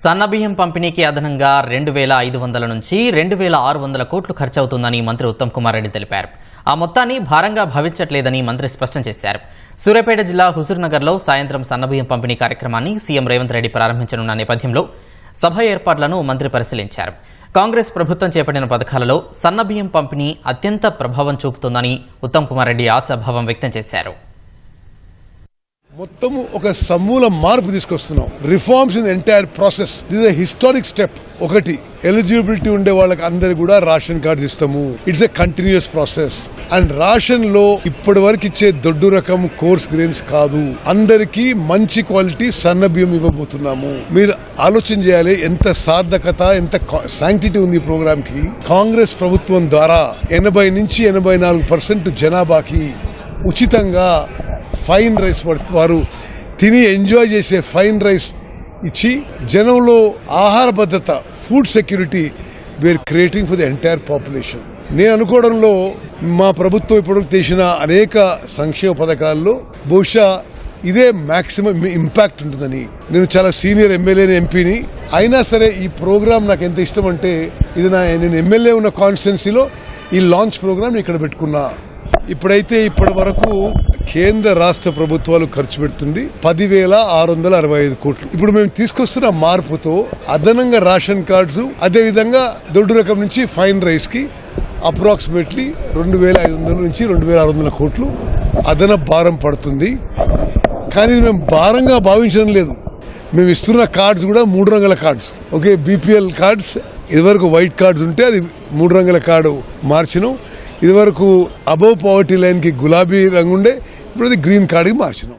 సన్నబియ్యం పంపిణీకి అదనంగా రెండు వేల ఐదు వందల నుంచి రెండు వేల ఆరు వందల కోట్లు ఖర్చవుతుందని మంత్రి ఉత్తమ్ కుమార్ రెడ్డి తెలిపారు. ఆ మొత్తాన్ని భారంగా భావించట్లేదని మంత్రి స్పష్టం చేశారు. సూర్యాపేట జిల్లా హుజూర్నగర్లో సాయంత్రం సన్నబియ్యం పంపిణీ కార్యక్రమాన్ని సీఎం రేవంత్ రెడ్డి ప్రారంభించనున్న నేపథ్యంలో సభ ఏర్పాట్లను మంత్రి పరిశీలించారు. కాంగ్రెస్ ప్రభుత్వం చేపట్టిన పథకాలలో సన్నబియ్యం పంపిణీ అత్యంత ప్రభావం చూపుతుందని ఉత్తమ్ కుమార్ రెడ్డి ఆశాభావం వ్యక్తం చేశారు. మొత్తము ఒక సమూల మార్పు తీసుకొస్తున్నాం. Reforms in entire process this historic step ఒకటి ఎలిజిబిలిటీ ఉండే వాళ్ళకి అందరు కూడా రేషన్ కార్డు ఇస్తాము. It's a continuous process and రేషన్లో ఇప్పటి వరకు ఇచ్చే దొడ్డు రకం కోర్స్ గ్రెయిన్స్ కాదు. అందరికీ మంచి క్వాలిటీ సన్న బియ్యం ఇవ్వబోతున్నాము. మీరు ఆలోచన చేయాలి ఎంత సార్థకత ఎంత శాంక్టిటీ ఉంది ఈ ప్రోగ్రామ్కి కాంగ్రెస్ ప్రభుత్వం ద్వారా ఎనభై నుంచి ఎనభై నాలుగు పర్సెంట్ జనాభాకి ఉచితంగా ఫైన్ రైస్ వారు తిని ఎంజాయ్ చేసే ఫైన్ రైస్ ఇచ్చి జనంలో ఆహార భద్రత food security we are creating for the entire population నేను అనుకోవడంలో మా ప్రభుత్వం ఇప్పుడు తెచ్చిన అనేక సంక్షేమ పథకాల్లో బహుశా ఇదే మాక్సిమం ఇంపాక్ట్ ఉంటుందని. నేను చాలా సీనియర్ ఎమ్మెల్యేని ఎంపీని అయినా సరే ఈ ప్రోగ్రామ్ నాకు ఎంత ఇష్టం అంటే ఇది నా నేను ఎమ్మెల్యే ఉన్న కాన్స్టిట్యున్సీలో ఈ లాంచ్ ప్రోగ్రామ్ ఇక్కడ పెట్టుకున్నా. ఇప్పుడైతే ఇప్పటి వరకు కేంద్ర రాష్ట్ర ప్రభుత్వాలు ఖర్చు పెడుతుంది పదివేల ఆరు వందల అరవై ఐదు కోట్లు. ఇప్పుడు మేము తీసుకొస్తున్న మార్పుతో అదనంగా రేషన్ కార్డ్స్ అదే విధంగా దొడ్డు రకం నుంచి ఫైన్ రైస్కి అప్రాక్సిమేట్లీ రెండు వేల ఐదు వందల నుంచి రెండు వేల ఆరు వందల కోట్లు అదన భారం పడుతుంది. కానీ మేము భారంగా భావించడం లేదు. మేము ఇస్తున్న కార్డ్స్ కూడా మూడు రంగుల కార్డ్స్. ఓకే బీపీఎల్ కార్డ్స్ ఇదివరకు వైట్ కార్డ్స్ ఉంటే అది మూడు రంగుల కార్డు మార్చినాం. ఇదివరకు అబవ్ పవర్టీ లైన్కి గులాబీ రంగు ఉండే ఇప్పుడు అది గ్రీన్ కార్డుకి మార్చినాం.